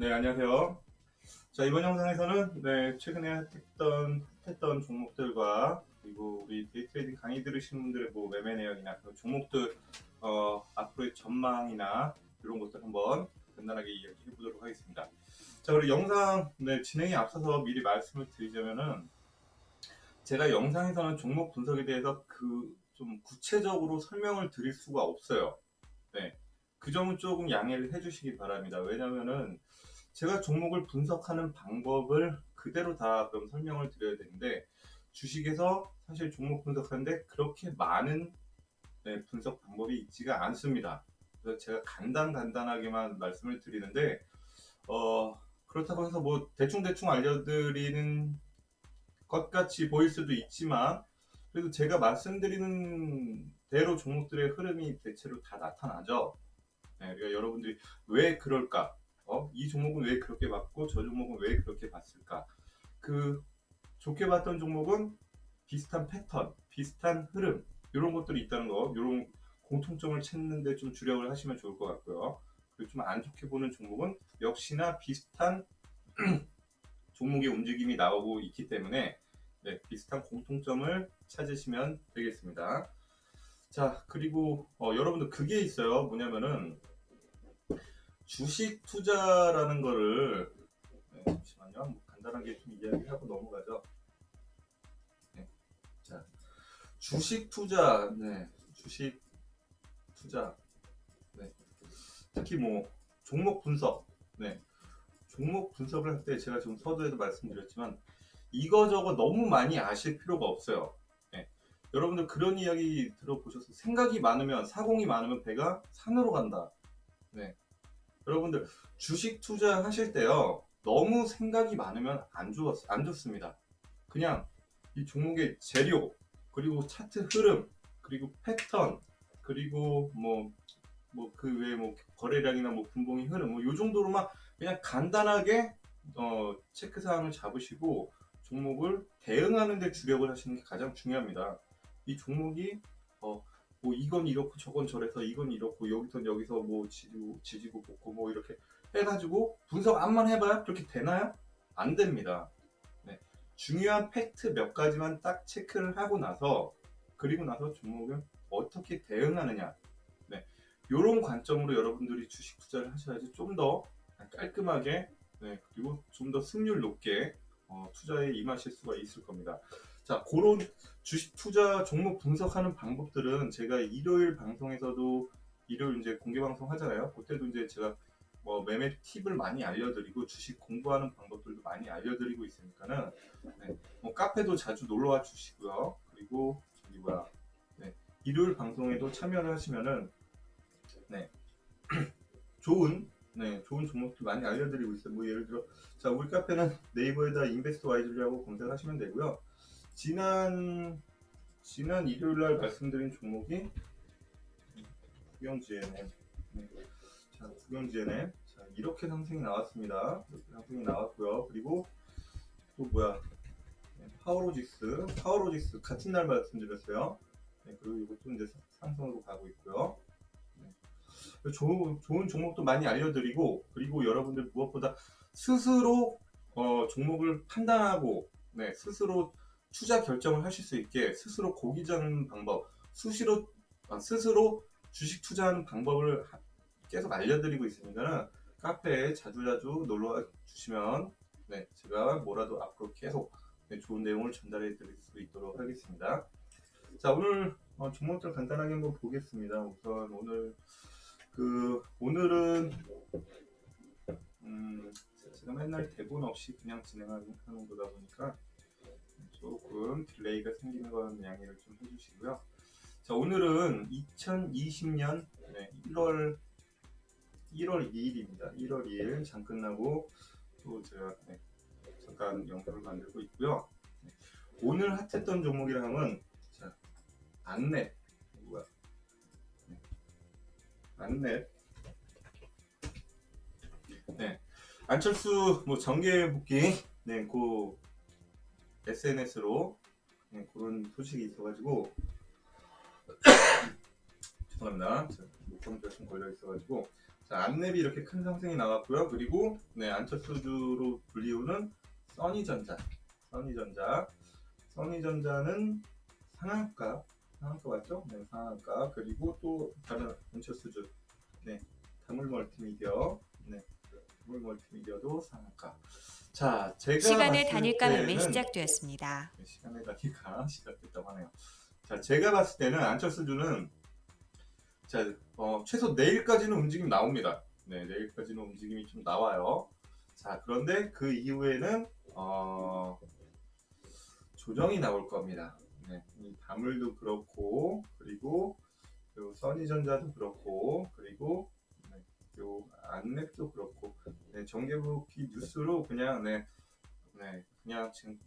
네, 안녕하세요. 자, 이번 영상에서는 네, 최근에 핫했던, 핫했던 종목들과 그리고 우리 데이트레이딩 강의 들으시는 분들의 뭐 매매 내역이나 그 종목들 어, 앞으로의 전망이나 이런 것들 한번 간단하게 이야기해 보도록 하겠습니다. 자, 우리 영상 네, 진행에 앞서서 미리 말씀을 드리자면은 제가 영상에서는 종목 분석에 대해서 그 좀 구체적으로 설명을 드릴 수가 없어요. 네. 그 점은 조금 양해를 해주시기 바랍니다. 왜냐면은 제가 종목을 분석하는 방법을 그대로 다 그럼 설명을 드려야 되는데 주식에서 사실 종목 분석하는데 그렇게 많은 네, 분석 방법이 있지가 않습니다. 그래서 제가 간단 간단하게만 말씀을 드리는데 어, 그렇다고 해서 뭐 대충 대충 알려드리는 것 같이 보일 수도 있지만 그래도 제가 말씀드리는 대로 종목들의 흐름이 대체로 다 나타나죠. 네, 그러니까 여러분들이 왜 그럴까? 어? 이 종목은 왜 그렇게 봤고 저 종목은 왜 그렇게 봤을까? 그 좋게 봤던 종목은 비슷한 패턴, 비슷한 흐름 이런 것들이 있다는 거, 이런 공통점을 찾는데 좀 주력을 하시면 좋을 것 같고요. 그리고 좀 안 좋게 보는 종목은 역시나 비슷한 종목의 움직임이 나오고 있기 때문에 네, 비슷한 공통점을 찾으시면 되겠습니다. 자, 그리고 어, 여러분들 그게 있어요. 뭐냐면은 주식 투자라는 거를 네, 잠시만요. 뭐 간단하게 좀 이야기하고 넘어가죠. 네. 자, 주식 투자, 네, 주식 투자, 네, 특히 뭐 종목 분석, 네, 종목 분석을 할 때 제가 지금 서두에도 말씀드렸지만 이거저거 너무 많이 아실 필요가 없어요. 네. 여러분들 그런 이야기 들어보셔서 생각이 많으면 사공이 많으면 배가 산으로 간다. 네. 여러분들 주식 투자 하실 때요 너무 생각이 많으면 안 좋았 안 좋습니다. 그냥 이 종목의 재료 그리고 차트 흐름 그리고 패턴 그리고 뭐 뭐 그 외에 뭐 거래량이나 뭐 분봉의 흐름 뭐 요 정도로만 그냥 간단하게 어 체크 사항을 잡으시고 종목을 대응하는 데 주력을 하시는 게 가장 중요합니다. 이 종목이 어, 뭐 이건 이렇고 저건 저래서 이건 이렇고 여기서 여기서 뭐 지지고 지지고 볶고 뭐 이렇게 해가지고 분석 암만 해봐야 그렇게 되나요? 안 됩니다. 네. 중요한 팩트 몇 가지만 딱 체크를 하고 나서 그리고 나서 종목을 어떻게 대응하느냐. 네. 이런 관점으로 여러분들이 주식 투자를 하셔야지 좀 더 깔끔하게 네. 그리고 좀 더 승률 높게 어, 투자에 임하실 수가 있을 겁니다. 자, 그런 주식 투자 종목 분석하는 방법들은 제가 일요일 방송에서도 일요일 이제 공개 방송 하잖아요. 그때도 이제 제가 뭐 매매 팁을 많이 알려드리고 주식 공부하는 방법들도 많이 알려드리고 있으니까는 네, 뭐 카페도 자주 놀러 와 주시고요. 그리고 저기 뭐야 네, 일요일 방송에도 참여를 하시면은 네 좋은 네 좋은 종목들 많이 알려드리고 있어요. 뭐 예를 들어 자 우리 카페는 네이버에다 인베스트 와이즈리하고 검색하시면 되고요. 지난 지난 일요일 날 말씀드린 종목이 구경지에네. 네. 자, 구경지에네. 자, 이렇게 상승이 나왔습니다. 이렇게 상승이 나왔고요. 그리고 또 뭐야? 네, 파워로직스, 파워로직스 같은 날 말씀드렸어요. 네, 그리고 이것도 이제 상승으로 가고 있고요. 네. 좋은, 좋은 종목도 많이 알려드리고 그리고 여러분들 무엇보다 스스로 어, 종목을 판단하고 네, 스스로 투자 결정을 하실 수 있게 스스로 고기 잡는 방법, 수시로 아, 스스로 주식 투자하는 방법을 하- 계속 알려드리고 있으니까는 카페에 자주자주 놀러 주시면 네, 제가 뭐라도 앞으로 계속 네, 좋은 내용을 전달해 드릴 수 있도록 하겠습니다. 자 오늘 어, 종목들 간단하게 한번 보겠습니다. 우선 오늘 그 오늘은 음, 제가 맨날 대본 없이 그냥 진행하는 하는 거다 보니까 조금 딜레이가 생기는 건 양해를 좀 해주시고요. 자 오늘은 2020년 1월 1월 2일입니다. 1월 2일 장 끝나고 또 제가 네, 잠깐 영상을 만들고 있고요. 네, 오늘 핫했던 종목이라 하면 자 안랩 뭐야? 네, 안랩 네 안철수 뭐 정계 복귀 네그 SNS로 네, 그런 소식이 있어가지고 죄송합니다. 목청기가 좀 걸려 있어가지고 자, 안랩이 이렇게 큰 상승이 나왔고요. 그리고 네, 안철수주로 불리우는 써니전자. 써니전자. 써니전자는 상한가. 상한가 맞죠? 네, 상한가. 그리고 또 다른 안철수주. 네, 다물 멀티미디어. 네, 다물 멀티미디어도 상한가. 자, 제가 시간의 봤을 단일가 매매 때는 시작되었습니다. 네, 시간의 단위가 시작됐다고 하네요. 자, 제가 봤을 때는 안철수 주는 자, 어, 최소 내일까지는 움직임 나옵니다. 네, 내일까지는 움직임이 좀 나와요. 자, 그런데 그 이후에는 어, 조정이 나올 겁니다. 네, 이 다물도 그렇고 그리고 요 써니전자도 그렇고 그리고 네, 요 안랩도 그렇고 네, 정계부기 뉴스로 그냥 네, 네, 그냥 지금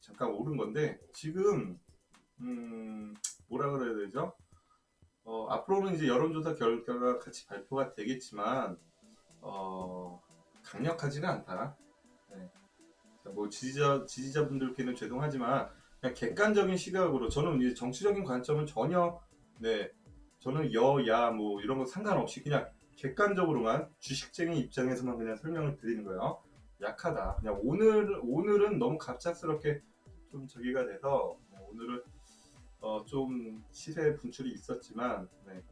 잠깐 오른 건데 지금 음 뭐라 그래야 되죠? 어, 앞으로는 이제 여론조사 결과가 같이 발표가 되겠지만 어, 강력하지는 않다. 네. 자, 뭐 지지자 지지자분들께는 죄송하지만 그냥 객관적인 시각으로 저는 이제 정치적인 관점은 전혀 네 저는 여야 뭐 이런 거 상관없이 그냥 객관적으로만 주식쟁이 입장에서만 그냥 설명을 드리는 거예요. 약하다. 그냥 오늘 오늘은 너무 갑작스럽게 좀 저기가 돼서 네, 오늘은 어, 좀 시세 분출이 있었지만 네,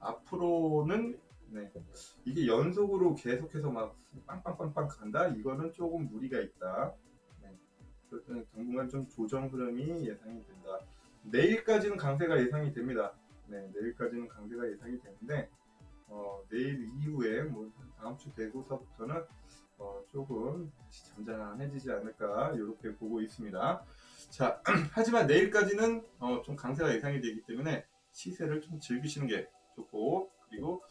앞으로는 네, 이게 연속으로 계속해서 막 빵빵빵빵 간다 이거는 조금 무리가 있다. 네, 그렇다면 당분간 좀 조정 흐름이 예상이 된다. 내일까지는 강세가 예상이 됩니다. 네, 내일까지는 강세가 예상이 되는데 어, 내일 이후에 뭐 다음 주 되고서부터는 어, 조금 잠잠해지지 않을까 이렇게 보고 있습니다. 자, 하지만 내일까지는 어, 좀 강세가 예상이 되기 때문에 시세를 좀 즐기시는 게 좋고 그리고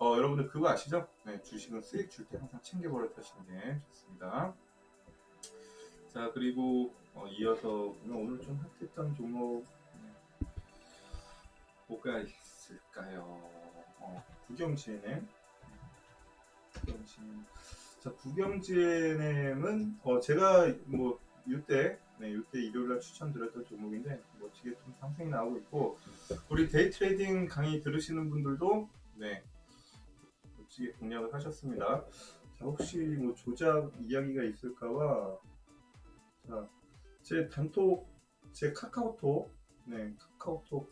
어, 여러분들 그거 아시죠? 네, 주식은 수익 줄 때 항상 챙겨버려 타시는 게 좋습니다. 자, 그리고 어, 이어서 오늘 좀 핫했던 종목 네, 뭐가 있을까요? 어, 구경지NM 구경지NM 자, 구경지NM은 어, 제가 뭐 이때 네, 이때 일요일날 추천드렸던 종목인데 멋지게 좀 상승이 나오고 있고 우리 데이 트레이딩 강의 들으시는 분들도 네 멋지게 공략을 하셨습니다. 자, 혹시 뭐 조작 이야기가 있을까봐 자, 제 단톡 제 카카오톡 네 카카오톡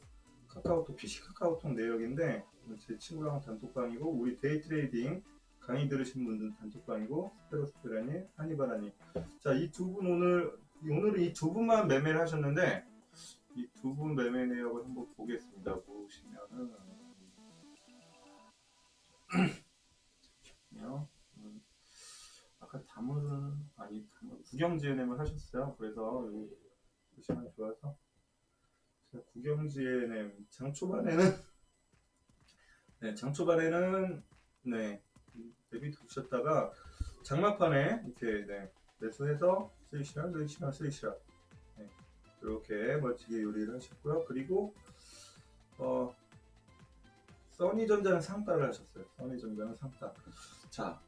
카카오톡 PC 카카오톡 내역인데 제 친구랑 단톡방이고 우리 데이 트레이딩 강의 들으신 분들 단톡방이고 스페로스페라니 한이바라니 자이 두 분 오늘 오늘은 이 두 분만 매매를 하셨는데 이 두 분 매매 내역을 한번 보겠습니다. 보시면은 아까 다물은 아니 다물 구경지NM을 하셨어요. 그래서 여기 보시면 좋아서 자, 구경지NM 장 초반에는 네, 장 초반에는 네 대비 두셨다가 장막판에 이렇게 네, 매수해서 스위시랑 스위시랑 스위시랑 네, 이렇게 멋지게 요리를 하셨고요. 그리고 어 써니전자는 상따를 하셨어요. 써니전자는 상따. 자,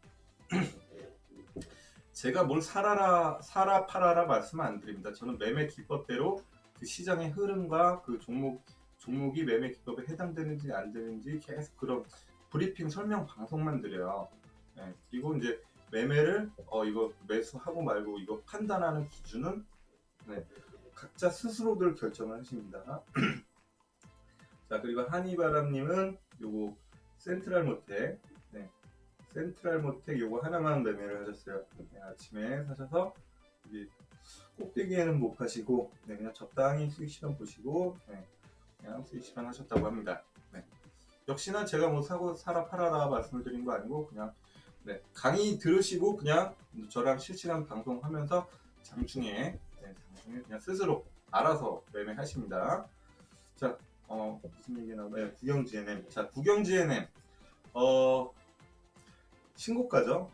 제가 뭘 사라라 사라 팔아라 말씀 안 드립니다. 저는 매매 기법대로 그 시장의 흐름과 그 종목 종목이 매매 기법에 해당되는지 안 되는지 계속 그런 브리핑 설명 방송만 드려요. 네, 그리고 이제 매매를 어 이거 매수하고 말고 이거 판단하는 기준은 네, 각자 스스로들 결정을 하십니다. 자 그리고 한이바람님은 요거 센트럴 모텍 네, 센트럴 모텍 요거 하나만 매매를 하셨어요. 네, 아침에 사셔서 여기 꼭대기에는 못 파시고 네, 그냥 적당히 수익 시간 보시고 네, 그냥 수익 시간 하셨다고 합니다. 네. 역시나 제가 뭐 사고 사라 팔아라 말씀을 드린 거 아니고 그냥 네, 강의 들으시고 그냥 저랑 실시간 방송하면서 장중에 네, 장중에 그냥 스스로 알아서 매매하십니다. 자, 어 무슨 얘기 나오나요? 네, 구경지NM. 자, 구경지NM. 어 신고가죠.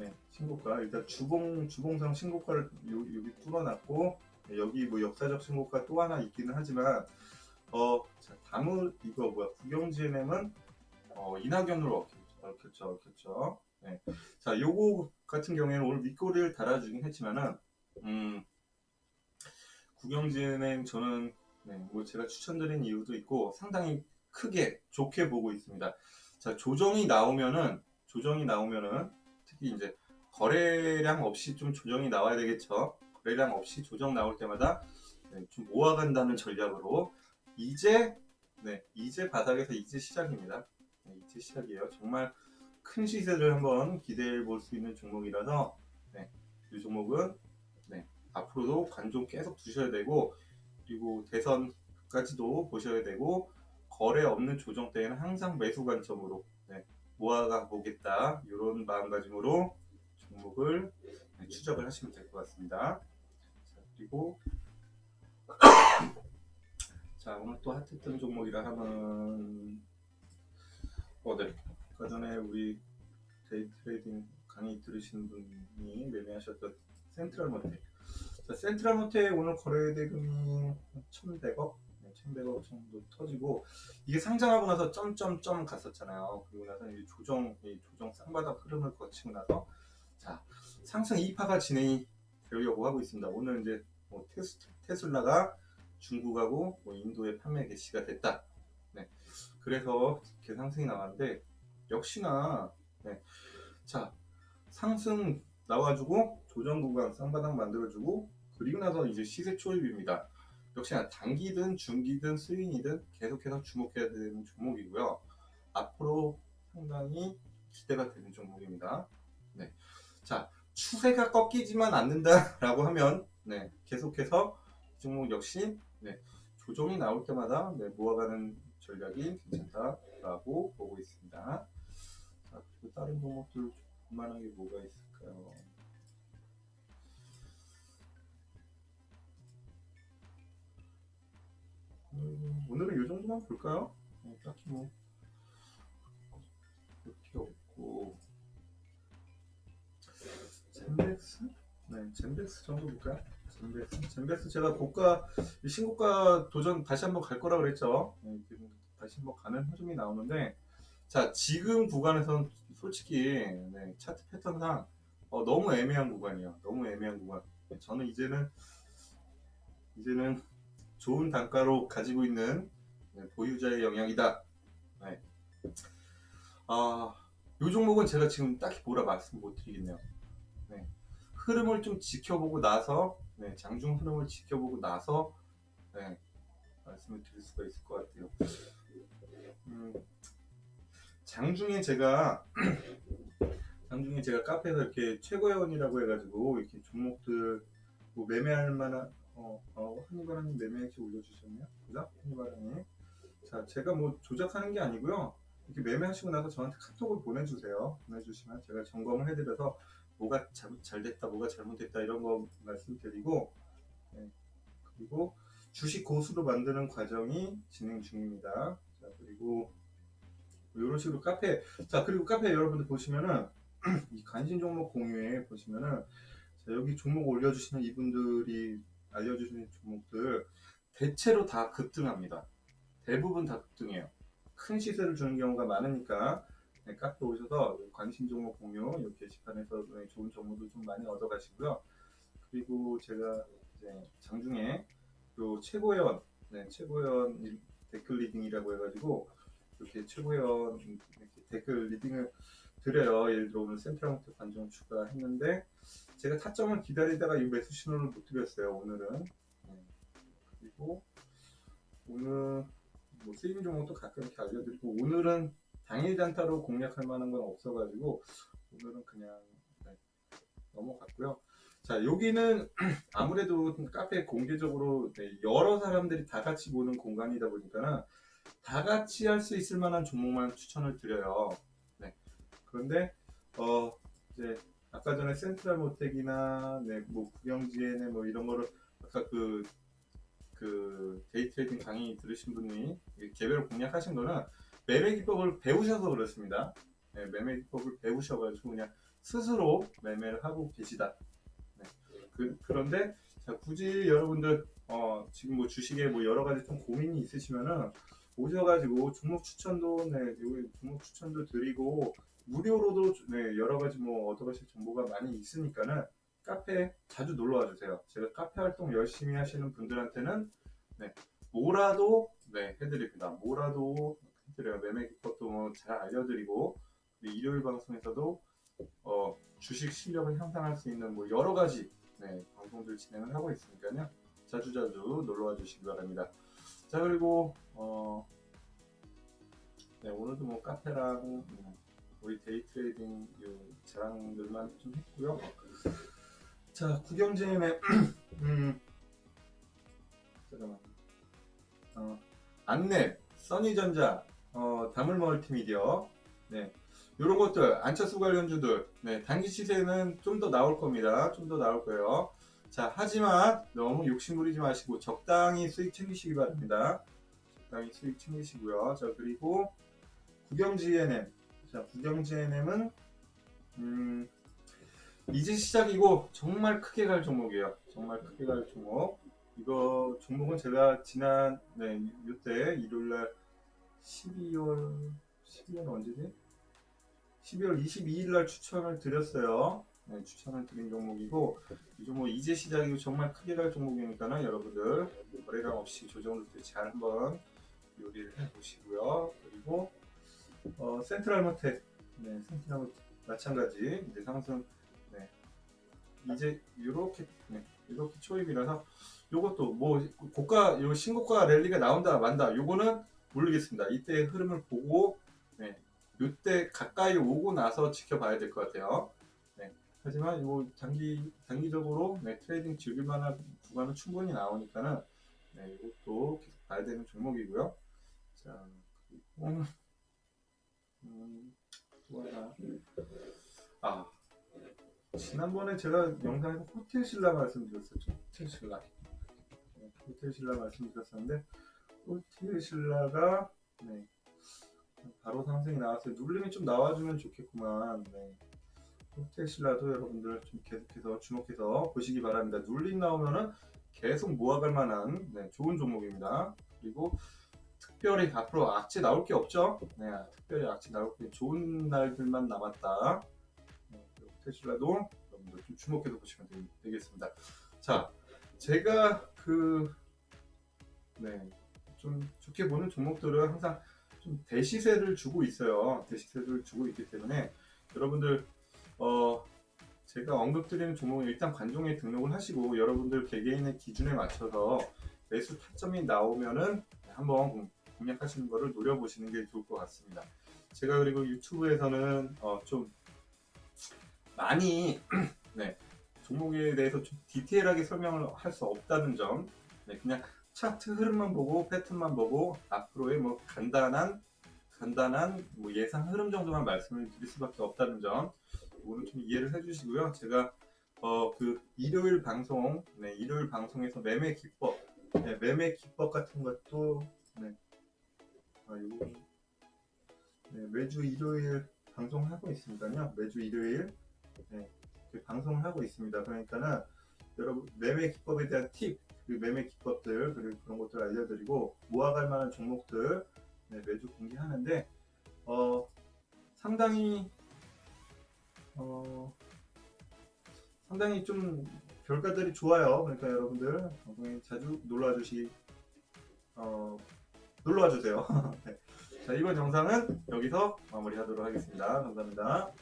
네, 신고가. 일단 주봉 주봉상 신고가를 요, 여기 뚫어놨고 네, 여기 뭐 역사적 신고가 또 하나 있기는 하지만 어 자, 다음 이거 뭐야? 구경지NM은 어 이낙연으로 얽혔죠, 얽혔죠. 네. 자, 요거 같은 경우에는 오늘 윗꼬리를 달아주긴 했지만은, 음, 구경진행 저는, 네, 뭐 제가 추천드린 이유도 있고, 상당히 크게, 좋게 보고 있습니다. 자, 조정이 나오면은, 조정이 나오면은 특히 이제 거래량 없이 좀 조정이 나와야 되겠죠. 거래량 없이 조정 나올 때마다 네, 좀 모아간다는 전략으로 이제 네 이제 바닥에서 이제 시작입니다. 네, 이제 시작이에요. 정말 큰 시세를 한번 기대해 볼 수 있는 종목이라서 네, 이 종목은 네, 앞으로도 관종 계속 두셔야 되고 그리고 대선까지도 보셔야 되고 거래 없는 조정 때에는 항상 매수 관점으로 네, 모아가 보겠다 이런 마음가짐으로 종목을 네, 추적을 하시면 될 것 같습니다. 자, 그리고 자 오늘 또 핫했던 종목이라 하면 어, 네. 아까 전에 우리 데이 트레이딩 강의 들으신 분이 매매하셨던 센트럴 모텔. 자, 센트럴 모텔 오늘 거래 대금이 1,100억, 네, 1,100억 정도 터지고 이게 상장하고 나서 점점점 갔었잖아요. 그리고 나서 이 조정, 이 조정 쌍바닥 흐름을 거치고 나서 자 상승 2파가 진행이 되려고 하고 있습니다. 오늘 이제 뭐 테스, 테슬라가 중국하고 뭐 인도에 판매 개시가 됐다. 네. 그래서 이렇게 상승이 나왔는데 역시나 네. 자 상승 나와주고 조정 구간 쌍바닥 만들어주고 그리고 나서 이제 시세 초입입니다. 역시나 단기든 중기든 스윙이든 계속해서 주목해야 되는 종목이고요. 앞으로 상당히 기대가 되는 종목입니다. 네. 자 추세가 꺾이지만 않는다라고 하면 네, 계속해서 이 종목 역시 네, 조정이 나올 때마다 네, 모아가는 전략이 괜찮다라고 보고 있습니다. 자, 그리고 다른 종목들 볼만한 게 뭐가 있을까요? 오늘은 이 정도만 볼까요? 네, 딱히 뭐볼 필요 없고 젠백스? 네, 젠백스 정도 볼까요? 젠백스, 젠백스 제가 고가 이 신고가 도전 다시 한번 갈 거라 그랬죠. 네, 다시 한번 가는 흐름이 나오는데 자 지금 구간에선 솔직히 네, 차트 패턴상 어, 너무 애매한 구간이에요. 너무 애매한 구간. 네, 저는 이제는 이제는 좋은 단가로 가지고 있는 네, 보유자의 영향이다. 네. 아, 이 종목은 제가 지금 딱히 뭐라 말씀 못 드리겠네요. 네. 흐름을 좀 지켜보고 나서 네, 장중 흐름을 지켜보고 나서 네, 말씀을 드릴 수가 있을 것 같아요. 음, 장중에 제가 장중에 제가 카페에서 이렇게 최고회원이라고 해가지고 이렇게 종목들 뭐 매매할 만한 어, 어 한이바람님 매매액시 올려주셨네요. 그죠? 한이바람님. 자, 제가 뭐 조작하는 게 아니고요. 이렇게 매매하시고 나서 저한테 카톡을 보내주세요. 보내주시면 제가 점검을 해드려서 뭐가 잘, 잘 됐다, 뭐가 잘못됐다 이런 거 말씀드리고 네. 그리고 주식 고수로 만드는 과정이 진행 중입니다. 자 그리고 이런 식으로 카페 자 그리고 카페 여러분들 보시면은 이 간신 종목 공유에 보시면은 자, 여기 종목 올려주시는 이분들이 알려주시는 종목들 대체로 다 급등합니다. 대부분 다 급등해요. 큰 시세를 주는 경우가 많으니까 네, 카페 오셔서 관심 종목 공유 이 게시판에서 네, 좋은 정보도 좀 많이 얻어가시고요. 그리고 제가 이제 장중에 요 최고위원 네, 이- 댓글 리딩이라고 해가지고 이렇게 최고위원 이렇게 댓글 리딩을 드려요. 예를 들어 오늘 센트럴모트 반정 추가했는데 제가 타점을 기다리다가 이 매수 신호를 못 드렸어요. 오늘은 네. 그리고 오늘 뭐 쓰임 종목도 가끔 이렇게 알려드리고 오늘은 당일 단타로 공략할 만한 건 없어가지고 오늘은 그냥 네, 넘어갔고요. 자 여기는 아무래도 카페 공개적으로 네, 여러 사람들이 다 같이 보는 공간이다 보니까는 다 같이 할 수 있을 만한 종목만 추천을 드려요. 네. 그런데 어 이제 아까 전에 센트럴 모텍이나 네, 뭐 구경지에네 뭐 이런 거를 아까 그, 그 데이 트레이딩 강의 들으신 분이 이 개별 공략하신 거는 매매 기법을 배우셔서 그렇습니다. 네, 매매 기법을 배우셔가지고 그냥 스스로 매매를 하고 계시다. 네. 그, 그런데 자, 굳이 여러분들 어, 지금 뭐 주식에 뭐 여러 가지 좀 고민이 있으시면은 오셔가지고 종목 추천도 네, 요 종목 추천도 드리고 무료로도 네, 여러 가지 뭐 얻어가실 정보가 많이 있으니까는 카페 자주 놀러 와 주세요. 제가 카페 활동 열심히 하시는 분들한테는 네, 뭐라도 네, 해드립니다. 뭐라도 해드려요. 매매 기법도 뭐 잘 알려드리고 우리 일요일 방송에서도 어, 주식 실력을 향상할 수 있는 뭐 여러 가지 네, 방송들 진행을 하고 있으니까요. 자주자주 놀러와 주시기 바랍니다. 자 그리고 어, 네, 오늘도 뭐 카페랑 음, 우리 데이트레이딩 요 자랑들만 좀 했고요. 자 구경진의 음, 잠깐만 어, 안내 써니전자 어, 다물 멀티미디어 네 이런 것들 안철수 관련주들 네 단기 시세는 좀 더 나올 겁니다. 좀 더 나올 거예요. 자 하지만 너무 욕심 부리지 마시고 적당히 수익 챙기시기 바랍니다. 적당히 챙기시고요. 자 그리고 구경 GNM 자 구경 GNM은 음, 이제 시작이고 정말 크게 갈 종목이에요. 정말 크게 갈 종목. 이거 종목은 제가 지난 네 이때 일요일 날 12월 12월 언제지? 12월 22일 날 추천을 드렸어요. 네, 추천을 드린 종목이고 이 종목 이제 시작이고 정말 크게 갈 종목이니까는 여러분들 거래량 없이 조정을 잘 한번 요리를 해 보시고요. 그리고 어, 센트럴 모텍 네, 센트럴 모텍 마찬가지 이제 상승 네. 이제 이렇게 네, 이렇게 초입이라서 요것도 뭐 고가 요 신고가 랠리가 나온다 만다 요거는 모르겠습니다. 이때 흐름을 보고 네, 요때 가까이 오고 나서 지켜봐야 될 것 같아요. 네, 하지만 요 단기 단기적으로 네, 트레이딩 즐길 만한 구간은 충분히 나오니까는 네, 이것도 계속 봐야 되는 종목이고요. 자, 그리고 음, 또 하나 아 지난번에 제가 영상에서 호텔 신라 말씀드렸었죠. 호텔 신라. 네, 호텔 신라 말씀드렸었는데 호텔 신라가 네, 바로 상승이 나왔어요. 눌림이 좀 나와주면 좋겠구만. 네. 호텔 신라도 여러분들 좀 계속해서 주목해서 보시기 바랍니다. 눌림 나오면은 계속 모아갈 만한 네, 좋은 종목입니다. 그리고 특별히 앞으로 악재 나올 게 없죠. 네, 특별히 악재 나올 게 좋은 날들만 남았다. 네, 신라도 여러분들 좀 주목해서 보시면 되, 되겠습니다. 자, 제가 그 네, 좀 좋게 보는 종목들은 항상 좀 대시세를 주고 있어요. 대시세를 주고 있기 때문에 여러분들 어 제가 언급드리는 종목은 일단 관종에 등록을 하시고 여러분들 개개인의 기준에 맞춰서 매수 타점이 나오면은 한번 공략하시는 거를 노려보시는 게 좋을 것 같습니다. 제가 그리고 유튜브에서는 어, 좀 많이 네, 종목에 대해서 좀 디테일하게 설명을 할 수 없다는 점, 네, 그냥 차트 흐름만 보고 패턴만 보고 앞으로의 뭐 간단한 간단한 뭐 예상 흐름 정도만 말씀을 드릴 수밖에 없다는 점 오늘 좀 이해를 해주시고요. 제가 어 그 일요일 방송, 네 일요일 방송에서 매매 기법, 네, 매매 기법 같은 것도 네, 아 이거 네, 매주 일요일 방송하고 있습니다요. 매주 일요일 네, 그 방송을 하고 있습니다. 그러니까는 여러분 매매 기법에 대한 팁, 그 매매 기법들 그리고 그런 것들 알려드리고 모아갈 만한 종목들 네, 매주 공개하는데 어, 상당히 어, 상당히 좀 결과들이 좋아요. 그러니까 여러분들 방송에 자주 놀러와 주시 어, 놀러와 주세요. 네. 자 이번 영상은 여기서 마무리하도록 하겠습니다. 감사합니다.